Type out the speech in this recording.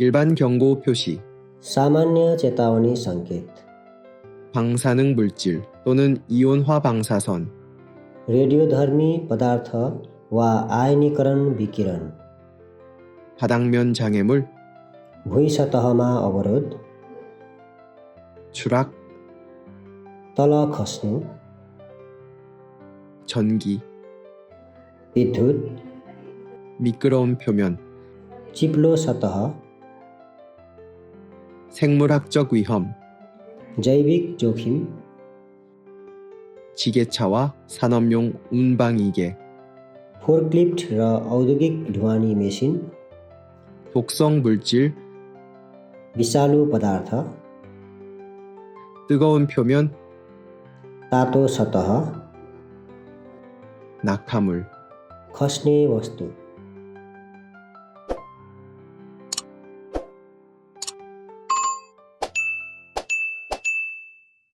일반 경고 표시, सामान्य चेतावनी सङ्केत 방사능 물질 또는 이온화 방사선, रेडियोधर्मी पदार्थ वा आयनीकरण विकिरण 바닥면 장애물, भुइँ सतहमा अवरोध 추락, तल खस्नु 전기, विद्युत 미끄러운 표면, चिप्लो सतह 생물학적 위험, जैविक जोखिम 지게차와 산업용 운방이계, फोर्कलिफ्ट र औद्योगिक ढुवानी मेसिन 독성 물질, विषालु पदार्थ 뜨거운 표면, तातो सतह 낙하물, खस्ने वस्तु